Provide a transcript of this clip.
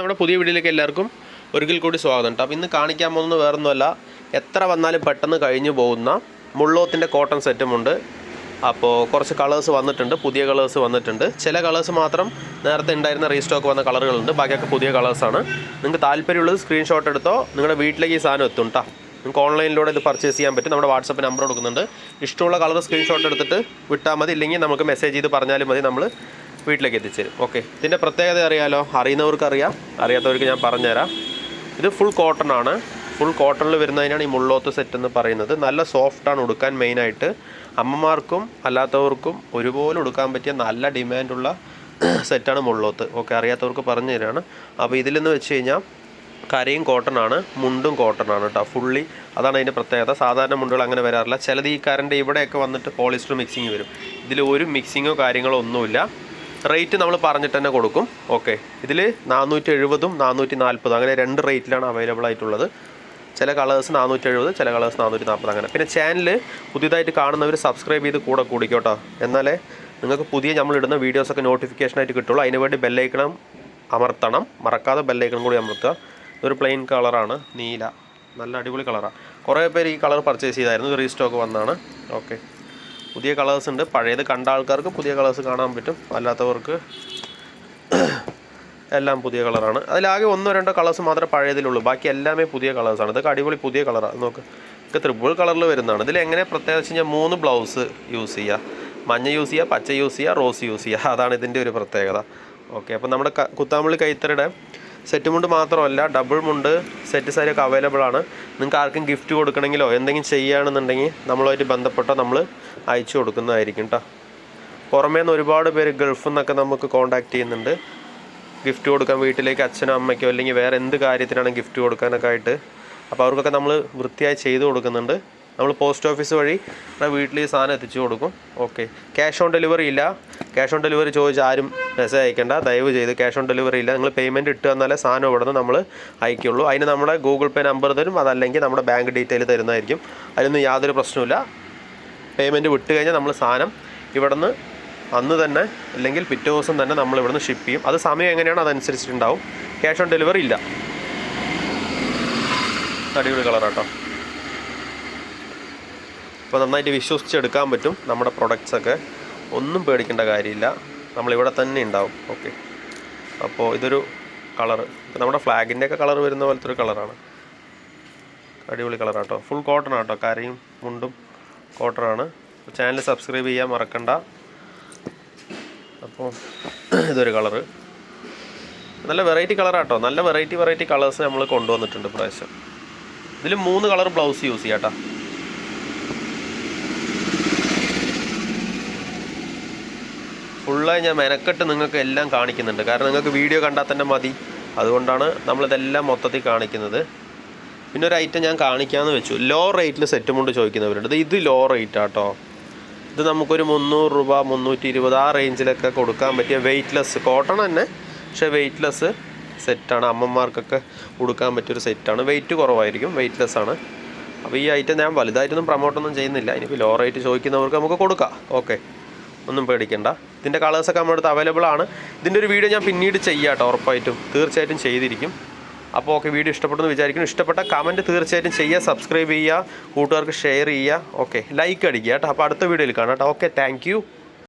നമ്മുടെ പുതിയ വീഡിയോയിലേക്ക് എല്ലാവർക്കും ഒരിക്കൽ കൂടി സ്വാഗതം കേട്ടോ. അപ്പോൾ ഇന്ന് കാണിക്കാൻ പോകുന്നത് വേറൊന്നുമല്ല. എത്ര വന്നാലും പെട്ടെന്ന് കഴിഞ്ഞു പോകുന്ന മുള്ളോത്തിന്റെ കോട്ടൺ സെറ്റുമുണ്ട് അപ്പോൾ കുറച്ച് കളേഴ്സ് വന്നിട്ടുണ്ട് പുതിയ കളേഴ്സ് വന്നിട്ടുണ്ട്. ചില കളേഴ്സ് മാത്രം നേരത്തെ ഉണ്ടായിരുന്ന റീസ്റ്റോക്ക് വന്ന കളറുകളുണ്ട് ബാക്കിയൊക്കെ പുതിയ കളേഴ്സാണ് നിങ്ങൾക്ക് താല്പര്യമുള്ളത് സ്ക്രീൻഷോട്ട് എടുത്തോ നിങ്ങളുടെ വീട്ടിലേക്ക് ഈ സാധനം എത്തും കേട്ടോ നിങ്ങൾക്ക് ഓൺലൈനിലൂടെ ഇത് പർച്ചേസ് ചെയ്യാൻ പറ്റും. നമ്മുടെ വാട്സപ്പ് നമ്പർ കൊടുക്കുന്നുണ്ട്. ഇഷ്ടമുള്ള കളർ സ്ക്രീൻഷോട്ട് എടുത്തിട്ട് വിട്ടാൽ മതി. ഇല്ലെങ്കിൽ നമുക്ക് മെസ്സേജ് ചെയ്ത് പറഞ്ഞാലും മതി. നമ്മൾ വീട്ടിലേക്ക് എത്തിച്ചേരും ഓക്കെ ഇതിന്റെ പ്രത്യേകത അറിയാലോ? അറിയുന്നവർക്ക് അറിയാം അറിയാത്തവർക്ക് ഞാൻ പറഞ്ഞുതരാം. ഇത് ഫുൾ കോട്ടൺ ആണ്. ഫുൾ കോട്ടണിൽ വരുന്നതിനാണ് ഈ മുള്ളോത്ത് സെറ്റ് എന്ന് പറയുന്നത്. നല്ല സോഫ്റ്റാണ് ഉടുക്കാൻ മെയിനായിട്ട് അമ്മമാർക്കും അല്ലാത്തവർക്കും ഒരുപോലെ ഉടുക്കാൻ പറ്റിയ നല്ല ഡിമാൻഡുള്ള സെറ്റാണ് മുള്ളോത്ത്. ഓക്കെ അറിയാത്തവർക്ക് പറഞ്ഞു തരാണ്. അപ്പോൾ ഇതിലെന്ന് വെച്ച് കഴിഞ്ഞാൽ കരയും കോട്ടൺ ആണ് മുണ്ടും കോട്ടൺ ആണ് കേട്ടോ ഫുള്ളി അതാണ് അതിന്റെ പ്രത്യേകത. സാധാരണ മുണ്ടുകൾ അങ്ങനെ വരാറില്ല. ചിലത് ഈ കരന്റെ ഇവിടെയൊക്കെ വന്നിട്ട് പോളിസ്റ്റർ മിക്സിങ് വരും. ഇതിൽ ഒരു മിക്സിങ്ങോ കാര്യങ്ങളോ ഒന്നുമില്ല. റേറ്റ് നമ്മൾ പറഞ്ഞിട്ട് തന്നെ കൊടുക്കും. ഓക്കെ ഇതിൽ നാനൂറ്റി എഴുപതും നാനൂറ്റി നാൽപ്പതും അങ്ങനെ രണ്ട് റേറ്റിലാണ് അവൈലബിൾ ആയിട്ടുള്ളത്. ചില കളേഴ്സ് നാനൂറ്റി എഴുപത് ചില കളേഴ്സ് നാനൂറ്റി നാൽപ്പത് അങ്ങനെ. പിന്നെ ചാനൽ പുതിയതായിട്ട് കാണുന്നവർ സബ്സ്ക്രൈബ് ചെയ്ത് കൂടെ കൂടിക്കോട്ടോ. എന്നാലേ നിങ്ങൾക്ക് പുതിയ നമ്മളിടുന്ന വീഡിയോസൊക്കെ നോട്ടിഫിക്കേഷനായിട്ട് കിട്ടുള്ളൂ. അതിന് വേണ്ടി ബെല്ലൈക്കണം അമർത്തണം. മറക്കാതെ ബെല്ലൈക്കണം കൂടി അമർത്തുക. ഇതൊരു പ്ലെയിൻ കളറാണ് നീല. നല്ല അടിപൊളി കളറാണ് കുറേ പേര് ഈ കളർ പർച്ചേസ് ചെയ്തായിരുന്നു. റീസ്റ്റോക്ക് വന്നാണ്. ഓക്കെ പുതിയ കളേഴ്സ് ഉണ്ട്. പഴയത് കണ്ട ആൾക്കാർക്ക് പുതിയ കളേഴ്സ് കാണാൻ പറ്റും. അല്ലാത്തവർക്ക് എല്ലാം പുതിയ കളറാണ് അതിലാകെ ഒന്നോ രണ്ടോ കളേഴ്സ് മാത്രമേ പഴയതിലുള്ളൂ. ബാക്കി എല്ലാമേ പുതിയ കളേഴ്സാണ് ഇതൊക്കെ അടിപൊളി പുതിയ കളറാണ് നോക്ക്. ഇതൊക്കെ ത്രിപ്പിൾ കളറിൽ വരുന്നതാണ്. ഇതിൽ എങ്ങനെ പ്രത്യേകത വെച്ച് കഴിഞ്ഞാൽ മൂന്ന് ബ്ലൗസ് യൂസ് ചെയ്യുക മഞ്ഞ യൂസ് ചെയ്യുക പച്ച യൂസ് ചെയ്യുക റോസ് യൂസ് ചെയ്യുക അതാണ് ഇതിന്റെ ഒരു പ്രത്യേകത. ഓക്കെ അപ്പോൾ നമ്മുടെ കുത്താമ്പള്ളി കൈത്തറിയുടെ സെറ്റ് മുണ്ട് മാത്രമല്ല ഡബിൾ മുണ്ട് സെറ്റ് സാരിയൊക്കെ അവൈലബിൾ ആണ്. നിങ്ങൾക്ക് ആർക്കും ഗിഫ്റ്റ് കൊടുക്കണമെങ്കിലോ എന്തെങ്കിലും ചെയ്യുകയാണെന്നുണ്ടെങ്കിൽ നമ്മളുമായിട്ട് ബന്ധപ്പെട്ടോ നമ്മൾ അയച്ചു കൊടുക്കുന്നതായിരിക്കും കേട്ടോ പുറമേ നിന്ന് ഒരുപാട് പേര് ഗൾഫിൽ നിന്നൊക്കെ നമുക്ക് കോൺടാക്ട് ചെയ്യുന്നുണ്ട്. ഗിഫ്റ്റ് കൊടുക്കാൻ വീട്ടിലേക്ക് അച്ഛനോ അമ്മയ്ക്കോ അല്ലെങ്കിൽ വേറെ എന്ത് കാര്യത്തിനാണ് ഗിഫ്റ്റ് കൊടുക്കാനൊക്കെ ആയിട്ട്. അപ്പോൾ അവർക്കൊക്കെ നമ്മൾ വൃത്തിയായി ചെയ്തു കൊടുക്കുന്നുണ്ട്. നമ്മൾ പോസ്റ്റ് ഓഫീസ് വഴി വീട്ടിൽ ഈ സാധനം എത്തിച്ചു കൊടുക്കും. ഓക്കെ ക്യാഷ് ഓൺ ഡെലിവറി ഇല്ല. ക്യാഷ് ഓൺ ഡെലിവറി ചോദിച്ച് ആരും മെസ്സേജ് അയക്കേണ്ട. ദയവ് ചെയ്ത് ക്യാഷ് ഓൺ ഡെലിവറി ഇല്ല. നിങ്ങൾ പേയ്മെന്റ് ഇട്ട് തന്നാലേ സാധനം ഇവിടെ നിന്ന് നമ്മൾ അയക്കുള്ളൂ. അതിന് നമ്മുടെ ഗൂഗിൾ പേ നമ്പർ തരും. അതല്ലെങ്കിൽ നമ്മുടെ ബാങ്ക് ഡീറ്റെയിൽ തരുന്നതായിരിക്കും. അതിനൊന്നും യാതൊരു പ്രശ്നവുമില്ല. പേയ്മെന്റ് വിട്ട് കഴിഞ്ഞാൽ നമ്മൾ സാധനം ഇവിടെ നിന്ന് അന്ന് തന്നെ അല്ലെങ്കിൽ പിറ്റേ ദിവസം തന്നെ നമ്മൾ ഇവിടുന്ന് ഷിപ്പ് ചെയ്യും. അത് സമയം എങ്ങനെയാണോ അതനുസരിച്ചിട്ടുണ്ടാവും. ക്യാഷ് ഓൺ ഡെലിവറി ഇല്ല. അടിപൊളി കളറാട്ടോ അപ്പോൾ നന്നായിട്ട് വിശ്വസിച്ച് എടുക്കാൻ പറ്റും നമ്മുടെ പ്രൊഡക്ട്സൊക്കെ ഒന്നും പേടിക്കേണ്ട കാര്യമില്ല. നമ്മളിവിടെ തന്നെ ഉണ്ടാവും. ഓക്കെ അപ്പോൾ ഇതൊരു കളർ നമ്മുടെ ഫ്ലാഗിന്റെ ഒക്കെ കളർ വരുന്ന പോലത്തെ ഒരു കളറാണ് അടിപൊളി കളറാട്ടോ ഫുൾ കോട്ടൺ ആട്ടോ. കരയും മുണ്ടും കോട്ടണാണ് ചാനൽ സബ്സ്ക്രൈബ് ചെയ്യാൻ മറക്കണ്ട. അപ്പോൾ ഇതൊരു കളറ് നല്ല വെറൈറ്റി കളറാട്ടോ നല്ല വെറൈറ്റി വെറൈറ്റി കളേഴ്സ് നമ്മൾ കൊണ്ടുവന്നിട്ടുണ്ട് പ്രാവശ്യം ഇതിൽ മൂന്ന് കളർ ബ്ലൗസ് യൂസ് ചെയ്യാം കേട്ടോ ഫുള്ളായി ഞാൻ മെനക്കെട്ട് നിങ്ങൾക്ക് എല്ലാം കാണിക്കുന്നുണ്ട്. കാരണം നിങ്ങൾക്ക് വീഡിയോ കണ്ടാൽ തന്നെ മതി. അതുകൊണ്ടാണ് നമ്മളിതെല്ലാം മൊത്തത്തിൽ കാണിക്കുന്നത്. പിന്നെ ഒരു ഐറ്റം ഞാൻ കാണിക്കാമെന്ന് വെച്ചു. ലോ റേറ്റിൽ സെറ്റ് മുണ്ട് ചോദിക്കുന്നവരുണ്ട്. ഇത് ഇത് ലോ റേറ്റ് ആട്ടോ. ഇത് നമുക്കൊരു മുന്നൂറ് രൂപ മുന്നൂറ്റി ഇരുപത് ആ റേഞ്ചിലൊക്കെ കൊടുക്കാൻ പറ്റിയ വെയ്റ്റ്ലെസ് കോട്ടൺ തന്നെ പക്ഷേ വെയ്റ്റ്ലെസ് സെറ്റാണ് അമ്മമാർക്കൊക്കെ കൊടുക്കാൻ പറ്റിയൊരു സെറ്റാണ് വെയിറ്റ് കുറവായിരിക്കും. വെയ്റ്റ്ലെസ് ആണ്. അപ്പോൾ ഈ ഐറ്റം ഞാൻ വലുതായിട്ടൊന്നും പ്രൊമോട്ടൊന്നും ചെയ്യുന്നില്ല. ഇനിയിപ്പോൾ ലോ റേറ്റ് ചോദിക്കുന്നവർക്ക് നമുക്ക് കൊടുക്കാം. ഓക്കെ ഒന്നും പേടിക്കണ്ട. ഇതിന്റെ കളേഴ്സൊക്കെ നമ്മുടെ അടുത്ത് അവൈലബിൾ ആണ്. ഇതിന്റെ ഒരു വീഡിയോ ഞാൻ പിന്നീട് ചെയ്യാം കേട്ടോ ഉറപ്പായിട്ടും. തീർച്ചയായിട്ടും ചെയ്തിരിക്കും. അപ്പോൾ ഓക്കെ വീഡിയോ ഇഷ്ടപ്പെട്ടെന്ന് വിചാരിക്കുന്നു. ഇഷ്ടപ്പെട്ട കമന്റ് തീർച്ചയായിട്ടും ചെയ്യുക സബ്സ്ക്രൈബ് ചെയ്യുക കൂട്ടുകാർക്ക് ഷെയർ ചെയ്യുക. ഓക്കെ ലൈക്ക് അടിക്കുക കേട്ടോ അപ്പോൾ അടുത്ത വീഡിയോയിൽ കാണാം കേട്ടോ ഓക്കെ താങ്ക്